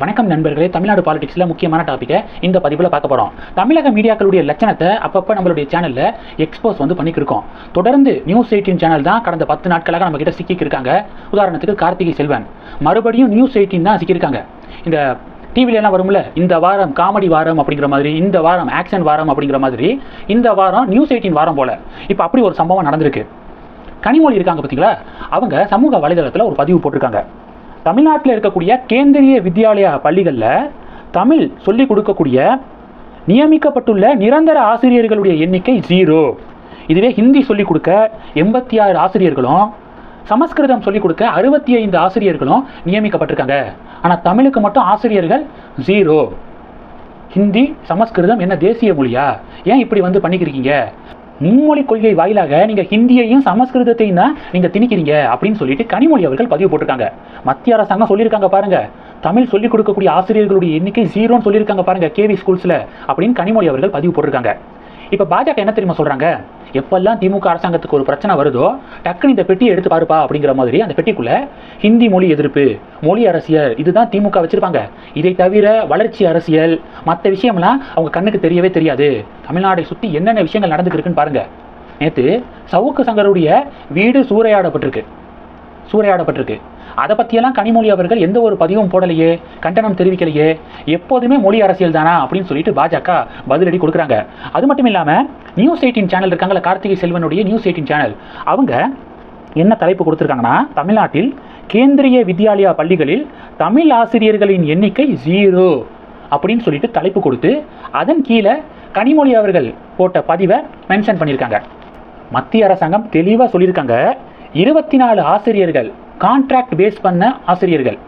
வணக்கம் நண்பர்களே தமிழ்நாடு பாலிடிக்ஸில் முக்கியமான டாப்பிக்கை இந்த பதிவில் பார்க்க போகிறோம் தமிழக மீடியாக்களுடைய லட்சணத்தை அப்பப்போ நம்மளுடைய சேனலில் எக்ஸ்போஸ் வந்து பண்ணிக்கிருக்கோம். தொடர்ந்து நியூஸ் எயிட்டின் சேனல் தான் கடந்த பத்து நாட்களாக நம்ம கிட்ட சிக்கியிருக்காங்க உதாரணத்துக்கு கார்த்திகை செல்வன். மறுபடியும் நியூஸ் எயிட்டின் தான் சிக்கியிருக்காங்க இந்த டிவில எல்லாம் வரும்ல இந்த வாரம் காமெடி வாரம் அப்படிங்கிற மாதிரி இந்த வாரம் ஆக்ஷன் வாரம் அப்படிங்கிற மாதிரி இந்த வாரம் நியூஸ் எயிட்டின் வாரம் போல். இப்போ அப்படி ஒரு சம்பவம் நடந்திருக்கு. கனிமொழி இருக்காங்க பார்த்தீங்களா அவங்க சமூக வலைதளத்தில் ஒரு பதிவு போட்டிருக்காங்க. தமிழ்நாட்டில் இருக்கக்கூடிய கேந்திரிய வித்யாலயா பள்ளிகளில் தமிழ் சொல்லிக் கொடுக்கக்கூடிய நியமிக்கப்பட்டுள்ள நிரந்தர ஆசிரியர்களுடைய எண்ணிக்கை ஜீரோ இதுவே ஹிந்தி சொல்லிக் கொடுக்க எண்பத்தி ஆறு ஆசிரியர்களும் சமஸ்கிருதம் சொல்லிக் கொடுக்க அறுபத்தி ஐந்து ஆசிரியர்களும் நியமிக்கப்பட்டிருக்காங்க. ஆனால் தமிழுக்கு மட்டும் ஆசிரியர்கள் ஜீரோ ஹிந்தி சமஸ்கிருதம் என்ன தேசிய மொழியா? ஏன் இப்படி வந்து பண்ணிக்கிறீங்க மும்மொழி கொள்கை வாயிலாக நீங்க ஹிந்தியையும் சமஸ்கிருதத்தையும் தான் நீங்க திணிக்கிறீங்க அப்படின்னு சொல்லிட்டு கனிமொழி அவர்கள் பதிவு போட்டிருக்காங்க. மத்திய அரசாங்கம் சொல்லியிருக்காங்க பாருங்க. தமிழ் சொல்லிக் கொடுக்கக்கூடிய ஆசிரியர்களுடைய எண்ணிக்கை ஜீரோன்னு சொல்லியிருக்காங்க பாருங்க கேவி ஸ்கூல்ஸ்ல அப்படின்னு கனிமொழி அவர்கள் பதிவு போட்டிருக்காங்க. இப்போ பாஜக என்ன தெரியுமா சொல்கிறாங்க எப்பெல்லாம் திமுக அரசாங்கத்துக்கு ஒரு பிரச்சனை வருதோ டக்குன்னு இந்த பெட்டியை எடுத்து பாருப்பா அப்படிங்கிற மாதிரி அந்த பெட்டிக்குள்ள ஹிந்தி மொழி எதிர்ப்பு மொழி அரசியல் இதுதான் திமுக வச்சிருப்பாங்க. இதை தவிர வளர்ச்சி அரசியல் மற்ற விஷயம்லாம் அவங்க கண்ணுக்கு தெரியவே தெரியாது. தமிழ்நாடை சுற்றி என்னென்ன விஷயங்கள் நடந்துக்கிருக்குன்னு பாருங்கள் பாருங்க. நேற்று சவுக்கு சங்கருடைய வீடு சூறையாடப்பட்டிருக்கு. சூறையாடப்பட்டிருக்கு. அதை பற்றியெல்லாம் கனிமொழி அவர்கள் எந்த ஒரு பதிவும் போடலையே கண்டனம் தெரிவிக்கலையே. எப்போதுமே மொழி அரசியல் தானா அப்படின்னு சொல்லிட்டு பாஜக பதிலடி கொடுக்குறாங்க. அது மட்டும் இல்லாமல் நியூஸ் எயிட்டின் சேனல் இருக்காங்கல்ல கார்த்திகை செல்வனுடைய நியூஸ் எயிட்டின் சேனல் அவங்க என்ன தலைப்பு கொடுத்துருக்காங்கன்னா தமிழ்நாட்டில் கேந்திரிய வித்யாலயா பள்ளிகளில் தமிழ் ஆசிரியர்களின் எண்ணிக்கை ஜீரோ அப்படின்னு சொல்லிட்டு தலைப்பு கொடுத்து அதன் கீழே கனிமொழி அவர்கள் போட்ட பதிவை மென்ஷன் பண்ணியிருக்காங்க. மத்திய அரசாங்கம் தெளிவாக சொல்லியிருக்காங்க இருபத்தி நாலு ஆசிரியர்கள் கான்ட்ராக்ட் பேஸ் பண்ண ஆசிரியர்கள்.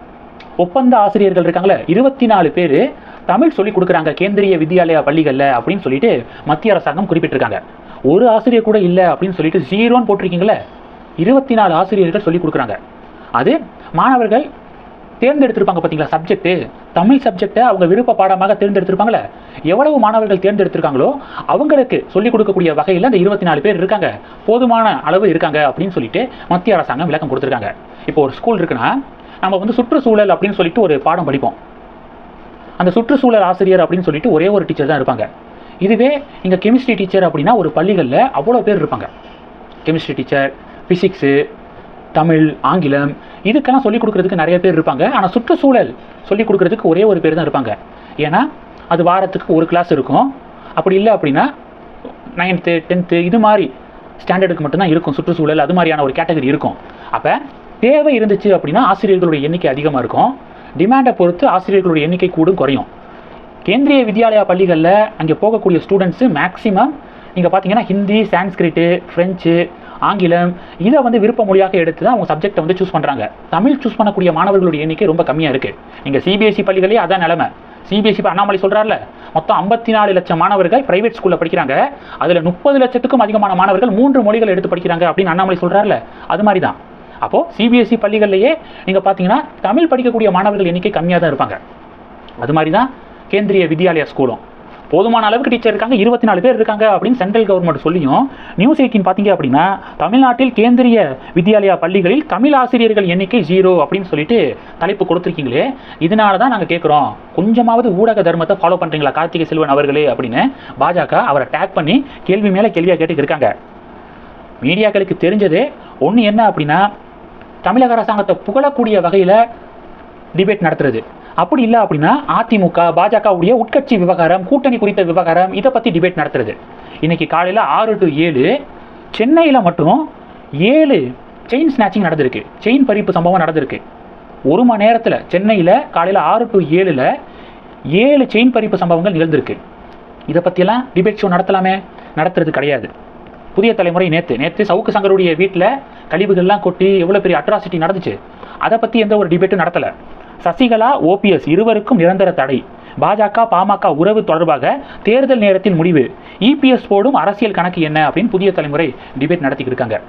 ஒப்பந்த ஆசிரியர்கள் இருக்காங்களே இருபத்தி நாலு பேர் தமிழ் சொல்லிக் கொடுக்குறாங்க கேந்திரிய வித்யாலயா பள்ளிகளில் அப்படின்னு சொல்லிட்டு மத்திய அரசாங்கம் குறிப்பிட்டிருக்காங்க. ஒரு ஆசிரியர் கூட இல்லை அப்படின்னு சொல்லிட்டு ஜீரோன்னு போட்டிருக்கீங்களே இருபத்தி நாலு ஆசிரியர்கள் சொல்லிக் கொடுக்குறாங்க. அது மாணவர்கள் தேர்ந்தெடுத்திருப்பாங்க பார்த்தீங்களா சப்ஜெக்ட்டு தமிழ் சப்ஜெக்டை அவங்க விருப்ப பாடமாக தேர்ந்தெடுத்திருப்பாங்களே எவ்வளவு மாணவர்கள் தேர்ந்தெடுத்திருக்காங்களோ அவங்களுக்கு சொல்லிக் கொடுக்கக்கூடிய வகையில் அந்த இருபத்தி நாலு பேர் இருக்காங்க. போதுமான அளவு இருக்காங்க அப்படின்னு சொல்லிட்டு மத்திய அரசாங்கம் விளக்கம் கொடுத்துருக்காங்க. இப்போ ஒரு ஸ்கூல் இருக்குன்னா நம்ம வந்து சுற்றுச்சூழல் அப்படின்னு சொல்லிட்டு ஒரு பாடம் படிப்போம். அந்த சுற்றுச்சூழல் ஆசிரியர் அப்படின்னு சொல்லிட்டு ஒரே ஒரு டீச்சர் தான் இருப்பாங்க. இதுவே இங்கே கெமிஸ்ட்ரி டீச்சர் அப்படின்னா ஒரு பள்ளிகளில் அவ்வளோ பேர் இருப்பாங்க. கெமிஸ்ட்ரி டீச்சர் ஃபிசிக்ஸு தமிழ் ஆங்கிலம் இதுக்கெல்லாம் சொல்லிக் கொடுக்குறதுக்கு நிறைய பேர் இருப்பாங்க. ஆனால் சுற்றுச்சூழல் சொல்லிக் கொடுக்குறதுக்கு ஒரே ஒரு பேர் தான் இருப்பாங்க. ஏன்னா அது வாரத்துக்கு ஒரு கிளாஸ் இருக்கும். அப்படி இல்லை அப்படின்னா நைன்த்து டென்த்து இது மாதிரி ஸ்டாண்டர்டுக்கு மட்டும்தான் இருக்கும் சுற்றுச்சூழல். அது மாதிரியான ஒரு கேட்டகரி இருக்கும். அப்போ தேவை இருந்துச்சு அப்படின்னா ஆசிரியர்களுடைய எண்ணிக்கை அதிகமாக இருக்கும். டிமாண்டை பொறுத்து ஆசிரியர்களுடைய எண்ணிக்கை கூடும் குறையும். கேந்திரிய வித்யாலயா பள்ளிகளில் அங்கே போகக்கூடிய ஸ்டூடெண்ட்ஸு மேக்ஸிமம் நீங்கள் பார்த்தீங்கன்னா ஹிந்தி சான்ஸ்கிரிட்டு ஃப்ரெஞ்சு ஆங்கிலம் இதை வந்து விருப்ப மொழியாக எடுத்து தான் அவங்க சப்ஜெக்டை வந்து சூஸ் பண்ணுறாங்க தமிழ் சூஸ் பண்ணக்கூடிய மாணவர்களுடைய எண்ணிக்கை ரொம்ப கம்மியாக இருக்குது நீங்கள் சிபிஎஸ்சி பள்ளிகளே அதான் நிலமை. சிபிஎஸ்சி இப்போ அண்ணாமலை சொல்கிறார்ல மொத்தம் ஐம்பத்தி நாலு லட்சம் மாணவர்கள் பிரைவேட் ஸ்கூலில் படிக்கிறாங்க. அதில் முப்பது லட்சத்துக்கும் அதிகமான மாணவர்கள் மூன்று மொழிகள் எடுத்து படிக்கிறாங்க அப்படின்னு அண்ணாமலை சொல்கிறார்ல அது மாதிரி தான் அப்போது சிபிஎஸ்சி பள்ளிகள்லையே நீங்கள் பார்த்தீங்கன்னா தமிழ் படிக்கக்கூடிய மாணவர்கள் எண்ணிக்கை கம்மியாக தான் இருப்பாங்க. அது மாதிரி தான் கேந்திரிய வித்யாலயா ஸ்கூலும் போதுமான அளவுக்கு டீச்சர் இருக்காங்க இருபத்தி நாலு பேர் இருக்காங்க அப்படின்னு சென்ட்ரல் கவர்மெண்ட் சொல்லியும் நியூஸ் எயிட்டின் பார்த்தீங்க அப்படின்னா தமிழ்நாட்டில் கேந்திரிய வித்யாலயா பள்ளிகளில் தமிழ் ஆசிரியர்கள் எண்ணிக்கை ஜீரோ அப்படின்னு சொல்லிட்டு தலைப்பு கொடுத்துருக்கீங்களே இதனால தான் நாங்கள் கேட்குறோம் கொஞ்சமாவது ஊடக தர்மத்தை ஃபாலோ பண்ணுறீங்களா கார்த்திகை செல்வன் அவர்களே அப்படின்னு பாஜக அவரை டேக் பண்ணி கேள்வி மேலே கேள்வியாக கேட்டு இருக்காங்க. மீடியாக்களுக்கு தெரிஞ்சது ஒன்று என்ன அப்படின்னா தமிழக அரசாங்கத்தை புகழக்கூடிய வகையில் டிபேட் நடத்துறது. அப்படி இல்லை அப்படின்னா அதிமுக பாஜகவுடைய உட்கட்சி விவகாரம் கூட்டணி குறித்த விவகாரம் இதை பற்றி டிபேட் நடத்துறது. இன்னைக்கு காலையில் ஆறு டு ஏழு சென்னையில் மட்டும் ஏழு செயின் ஸ்நாச்சிங் நடந்திருக்கு. செயின் பறிப்பு சம்பவம் நடந்திருக்கு. ஒரு மணி நேரத்தில் சென்னையில் காலையில் ஆறு டு ஏழில் ஏழு செயின் பறிப்பு சம்பவங்கள் நிகழ்ந்திருக்கு. இதை பற்றியெல்லாம் டிபேட் ஷோ நடத்தலாமே? நடத்துறது கிடையாது. புதிய தலைமுறை நேற்று நேற்று சவுக்கு சங்கருடைய வீட்டில் கழிவுகள்லாம் கொட்டி எவ்வளோ பெரிய அட்ராசிட்டி நடந்துச்சு. அதை பற்றி எந்த ஒரு டிபேட்டும் நடத்தலை. சசிகலா ஓபிஎஸ் இருவருக்கும் நிரந்தர தடை. பாஜக பாமக உறவு தொடர்பாக தேர்தல் நேரத்தில் முடிவு. இபிஎஸ் போடும் அரசியல் கணக்கு என்ன அப்படின்னு புதிய தலைமுறை டிபேட் நடத்திக்கிட்டு இருக்காங்க.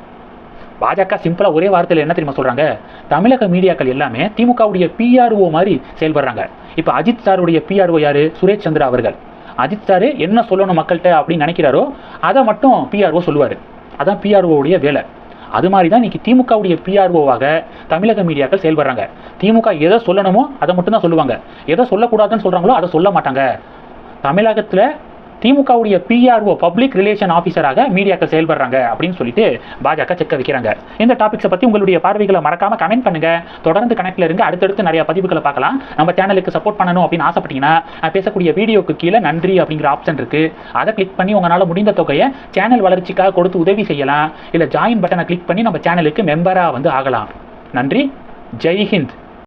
பாஜக சிம்பிளாக ஒரே வார்த்தையில் என்ன தெரியுமா சொல்கிறாங்க தமிழக மீடியாக்கள் எல்லாமே திமுகவுடைய பிஆர்ஓ மாதிரி செயல்படுறாங்க. இப்போ அஜித் சாருடைய பிஆர்ஓ யார்? சுரேஷ் சந்திரா அவர்கள். அஜித் சார் என்ன சொல்லணும் மக்கள்கிட்ட அப்படின்னு நினைக்கிறாரோ அதை மட்டும் பிஆர்ஓ சொல்லுவார். அதான் பிஆர்ஓவுடைய வேலை. அது மாதிரி தான் இன்றைக்கி திமுகவுடைய பிஆர்ஓவாக தமிழக மீடியாக்கள் செயல்படுறாங்க. திமுக எதை சொல்லணுமோ அதை மட்டும்தான் சொல்லுவாங்க. எதை சொல்லக்கூடாதுன்னு சொல்கிறாங்களோ அதை சொல்ல மாட்டாங்க. தமிழகத்தில் திமுகவுடைய பிஆர்ஓ பப்ளிக் ரிலேஷன் ஆஃபீஸராக மீடியாக்கள் செயல்படுறாங்க அப்படின்னு சொல்லிட்டு பாஜக செக்க வைக்கிறாங்க. இந்த டாபிக்ஸை பற்றி உங்களுடைய பார்வைகளை மறக்காம கமெண்ட் பண்ணுங்க. தொடர்ந்து கனெக்ட்ல இருந்து அடுத்தடுத்து நிறைய பதிவுகளை பார்க்கலாம். நம்ம சேனலுக்கு சப்போர்ட் பண்ணணும் அப்படின்னு ஆசைப்பட்டீங்கன்னா நான் பேசக்கூடிய வீடியோக்கு கீழே நன்றி அப்படிங்கிற ஆப்ஷன் இருக்கு. அதை கிளிக் பண்ணி உங்களால் முடிந்த தொகையை சேனல் வளர்ச்சிக்காக கொடுத்து உதவி செய்யலாம். இல்லை ஜாயின் பட்டனை கிளிக் பண்ணி நம்ம சேனலுக்கு மெம்பராக வந்து ஆகலாம். நன்றி. ஜெய் ஹிந்த்.